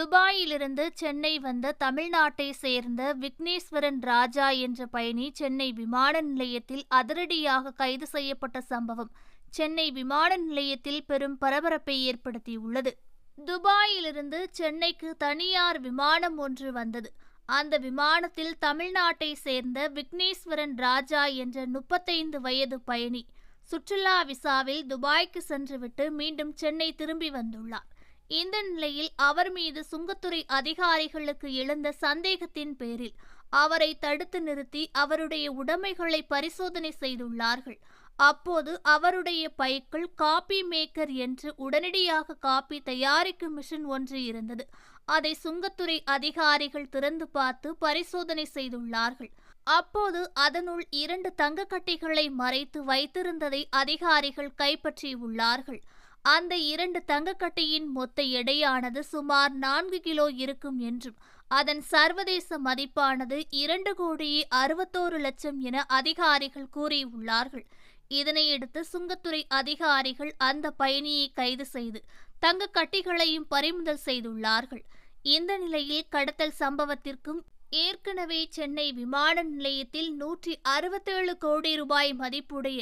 துபாயிலிருந்து சென்னை வந்த தமிழ்நாட்டை சேர்ந்த விக்னேஸ்வரன் ராஜா என்ற பயணி சென்னை விமான நிலையத்தில் அதிரடியாக கைது செய்யப்பட்ட சம்பவம் சென்னை விமான நிலையத்தில் பெரும் பரபரப்பை ஏற்படுத்தியுள்ளது. துபாயிலிருந்து சென்னைக்கு தனியார் விமானம் ஒன்று வந்தது. அந்த விமானத்தில் தமிழ்நாட்டை சேர்ந்த விக்னேஸ்வரன் ராஜா என்ற முப்பத்தைந்து வயது பயணி சுற்றுலா விசாவில் துபாய்க்கு சென்றுவிட்டு மீண்டும் சென்னை திரும்பி வந்துள்ளார். இந்த நிலையில் அவர் மீது சுங்கத்துறை அதிகாரிகளுக்கு எழுந்த சந்தேகத்தின் பேரில் அவரை தடுத்து நிறுத்தி அவருடைய உடைமைகளை பரிசோதனை செய்துள்ளார்கள். அப்போது அவருடைய பைக்குள் காபி மேக்கர் என்று உடனடியாக காபி தயாரிக்கும் மிஷின் ஒன்று இருந்தது. அதை சுங்கத்துறை அதிகாரிகள் திறந்து பார்த்து பரிசோதனை செய்துள்ளார்கள். அப்போது அதனுள் இரண்டு தங்கக்கட்டிகளை மறைத்து வைத்திருந்ததை அதிகாரிகள் கைப்பற்றியுள்ளார்கள். அந்த இரண்டு தங்கக்கட்டியின் மொத்த எடையானது சுமார் நான்கு கிலோ இருக்கும் என்றும் அதன் சர்வதேச மதிப்பானது இரண்டு கோடியே அறுபத்தோரு லட்சம் என அதிகாரிகள் கூறியுள்ளார்கள். இதனையடுத்து சுங்கத்துறை அதிகாரிகள் அந்த பயணியை கைது செய்து தங்க கட்டிகளையும் பறிமுதல் செய்துள்ளார்கள். இந்த நிலையில் கடத்தல் சம்பவத்திற்கும் ஏற்கனவே சென்னை விமான நிலையத்தில் நூற்றி அறுபத்தேழு கோடி ரூபாய் மதிப்புடைய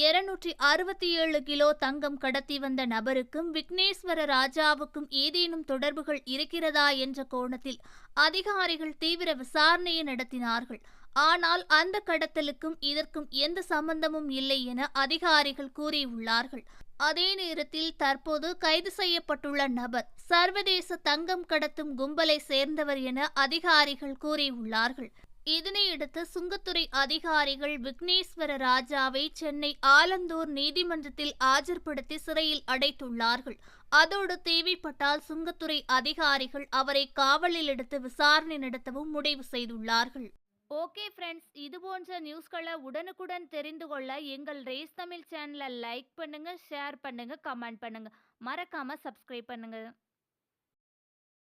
இருநூற்றி அறுபத்தி ஏழு கிலோ தங்கம் கடத்தி வந்த நபருக்கும் விக்னேஸ்வர ராஜாவுக்கும் ஏதேனும் தொடர்புகள் இருக்கிறதா என்ற கோணத்தில் அதிகாரிகள் தீவிர விசாரணையை நடத்தினார்கள். ஆனால் அந்த கடத்தலுக்கும் இதற்கும் எந்த சம்பந்தமும் இல்லை என அதிகாரிகள் கூறியுள்ளார்கள். அதே நேரத்தில் தற்போது கைது செய்யப்பட்டுள்ள நபர் சர்வதேச தங்கம் கடத்தும் கும்பலை சேர்ந்தவர் என அதிகாரிகள் கூறியுள்ளார்கள். இதனையடுத்து சுங்கத்துறை அதிகாரிகள் விக்னேஸ்வர ராஜாவை சென்னை ஆலந்தூர் நீதிமன்றத்தில் ஆஜர்படுத்தி சிறையில் அடைத்துள்ளார்கள். அதோடு தேவைப்பட்டால் சுங்கத்துறை அதிகாரிகள் அவரை காவலில் எடுத்து விசாரணை நடத்தவும் முடிவு செய்துள்ளார்கள். ஓகே ஃப்ரெண்ட்ஸ் இது போன்ற நியூஸ்களை உடனுக்குடன் தெரிந்து கொள்ள எங்கள் ரேஸ் தமிழ் சேனலை லைக் பண்ணுங்க ஷேர் பண்ணுங்க கமெண்ட் பண்ணுங்க. மறக்காம சப்ஸ்கிரைப் பண்ணுங்க.